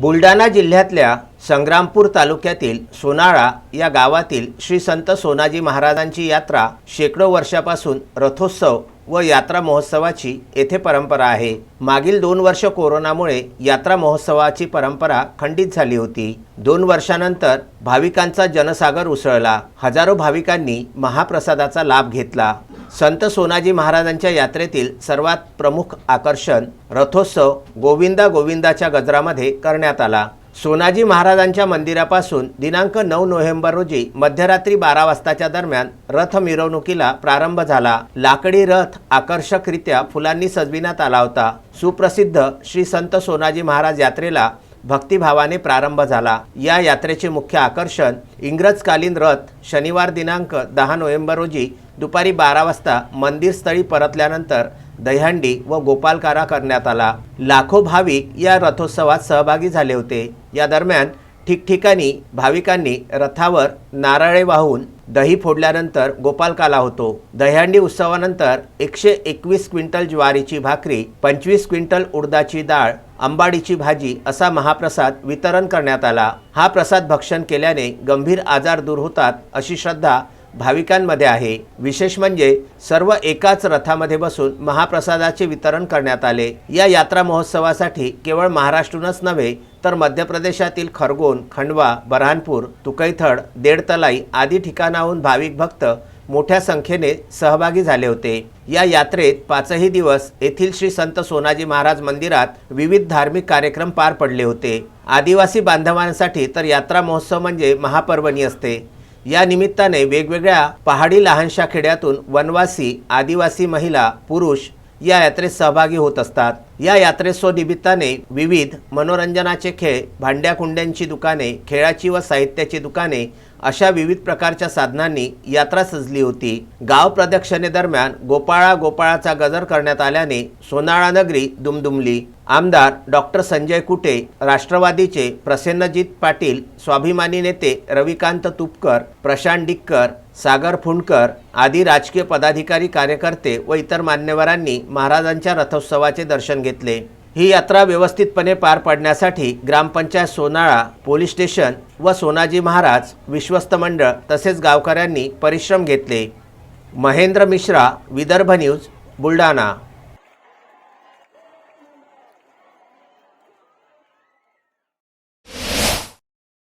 बुलढाणा जिल्ह्यातल्या संग्रामपूर तालुक्यातील सोनाळा या गावातील श्री संत सोनाजी महाराजांची यात्रा शेकडो वर्षापासून रथोत्सव व यात्रा महोत्सवाची येथे परंपरा आहे. मागील दोन वर्ष कोरोनामुळे यात्रा महोत्सवाची परंपरा खंडित झाली होती. दोन वर्षानंतर भाविकांचा जनसागर उसळला. हजारो भाविकांनी महाप्रसादाचा लाभ घेतला. संत सोनाजी महाराजांच्या यात्रेतील सर्वात प्रमुख आकर्षण रथोत्सव गोविंदा गोविंदाच्या गजरामध्ये करण्यात आला. सोनाजी महाराजांच्या मंदिरापासून दिनांक नऊ नोव्हेंबर रोजी मध्यरात्री बारा वाजताच्या दरम्यान रथ मिरवणुकीला प्रारंभ झाला. लाकडी रथ आकर्षकरित्या फुलांनी सजविण्यात आला होता. सुप्रसिद्ध श्री संत सोनाजी महाराज यात्रेला भक्तिभावाने प्रारंभ झाला. या यात्रेचे मुख्य आकर्षण इंग्रजकालीन रथ शनिवार दिनांक दहा नोव्हेंबर रोजी दुपारी बारा वाजता मंदिरस्थळी परतल्यानंतर दहीहंडी व गोपालकारा करण्यात आला. लाखो भाविक या रथोत्सवात सहभागी झाले होते. या दरम्यान ठिकठिकाणी भाविकांनी रथावर नारळे वाहून दही फोडल्यानंतर गोपालकाला होतो. दहीहंडी उत्सवानंतर एकशे एकवीस क्विंटल ज्वारीची भाकरी पंचवीस क्विंटल उडदाची डाळ आंबाडीची भाजी असा महाप्रसाद वितरण करण्यात आला. हा प्रसाद भक्षण केल्याने गंभीर आजार दूर होतात अशी श्रद्धा भाविकांमध्ये आहे. विशेष म्हणजे सर्व एकाच रथामध्ये बसून महाप्रसादाचे वितरण करण्यात आले. या यात्रा महोत्सवासाठी केवळ महाराष्ट्रूनच नव्हे तर मध्य प्रदेशातील खरगोन खंडवा बऱ्हाणपूर तुकैथड देडतलाई आदी ठिकाणाहून भाविक भक्त मोठ्या संख्येने सहभागी झाले होते. या यात्रेत पाचही दिवस येथील श्री संत सोनाजी महाराज मंदिरात विविध धार्मिक कार्यक्रम पार पडले होते. आदिवासी बांधवांसाठी तर यात्रा महोत्सव म्हणजे महापर्वणी असते. या निमित्ताने वेगवेगळ्या पहाडी लहानशा खेड्यातून वनवासी आदिवासी महिला पुरुष या यात्रेत सहभागी होत असतात. या यात्रेसोनिमित्ताने विविध मनोरंजनाचे खेळ भांड्याकुंड्यांची दुकाने खेळाची व साहित्याची दुकाने अशा विविध प्रकारच्या साधनांनी यात्रा सजली होती. गाव प्रदक्षिणेदरम्यान गोपाळा गोपाळाचा गजर करण्यात आल्याने सोनाळा नगरी दुमदुमली. आमदार डॉक्टर संजय कुटे राष्ट्रवादीचे प्रसन्नजित पाटील स्वाभिमानी नेते रविकांत तुपकर प्रशांत डिक्कर सागर फुंडकर आदी राजकीय पदाधिकारी कार्यकर्ते व इतर मान्यवरांनी महाराजांच्या रथोत्सवाचे दर्शन घेतले. ही यात्रा व्यवस्थितपणे पार पाडण्यासाठी ग्रामपंचायत सोनाळा पोलीस स्टेशन व सोनाजी महाराज विश्वस्त मंडळ तसेच गावकऱ्यांनी परिश्रम घेतले. महेंद्र मिश्रा विदर्भ न्यूज बुलढाणा.